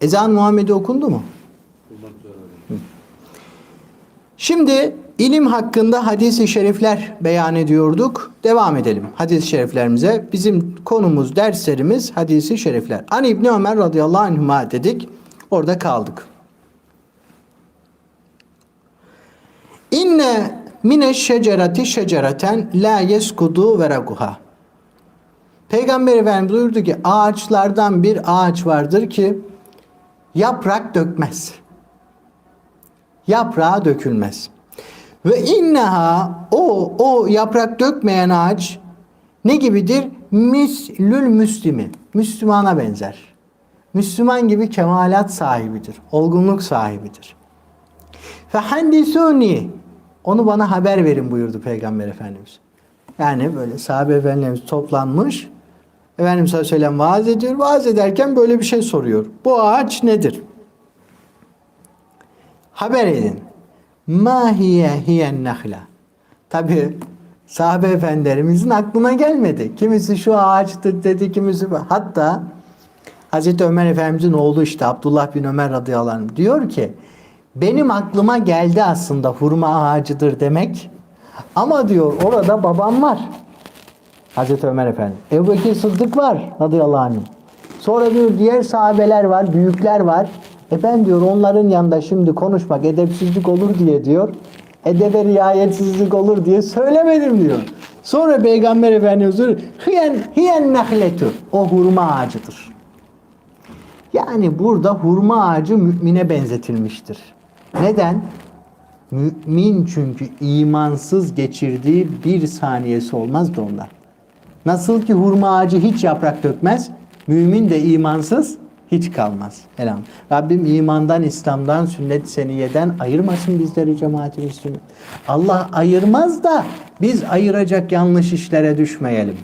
Ezan Muhammed'i okundu mu? Şimdi ilim hakkında hadis-i şerifler beyan ediyorduk. Devam edelim hadis-i şeriflerimize. Bizim konumuz, derslerimiz hadis-i şerifler. An İbni Ömer radıyallahu anhuma dedik. Orada kaldık. İnne mine şecereti şecereten la yeskudu veraguha. Peygamber Efendimiz buyurdu ki ağaçlardan bir ağaç vardır ki yaprak dökmez. Yaprağı dökülmez. Ve inneha o o yaprak dökmeyen ağaç ne gibidir? Mislül müslimi. Müslümana benzer. Müslüman gibi kemalat sahibidir. Olgunluk sahibidir. Fehandisuni onu bana haber verin buyurdu Peygamber Efendimiz. Yani böyle sahabe efendimiz toplanmış. Efendimiz sallallahu vaaz ediyor. Vaaz ederken böyle bir şey soruyor. Bu ağaç nedir? Haber edin. Ma hiye hiyen nahla. Tabi sahabe efendilerimizin aklına gelmedi. Kimisi şu ağaçtır dedi, kimisi hatta Hazreti Ömer Efendimizin oğlu işte Abdullah bin Ömer radıyallahu anh diyor ki benim aklıma geldi aslında hurma ağacıdır demek. Ama diyor orada babam var. Hazreti Ömer Efendi. Ebu Bekir Sıddık var radıyallahu anh. Sonra diyor diğer sahabeler var, büyükler var. E ben diyor onların yanında şimdi konuşmak edepsizlik olur diye diyor. Edebe riayetsizlik olur diye söylemedim diyor. Sonra Peygamber Efendimiz diyor hiyen, hiyen nehletu. O hurma ağacıdır. Yani burada hurma ağacı mümine benzetilmiştir. Neden? Mümin çünkü imansız geçirdiği bir saniyesi olmaz da ondan. Nasıl ki hurma ağacı hiç yaprak dökmez, mümin de imansız hiç kalmaz. Elham. Rabbim imandan, İslam'dan, sünnet seniyeden ayırmasın bizleri cemaat-i Müslümin. Allah ayırmaz da biz ayıracak yanlış işlere düşmeyelim.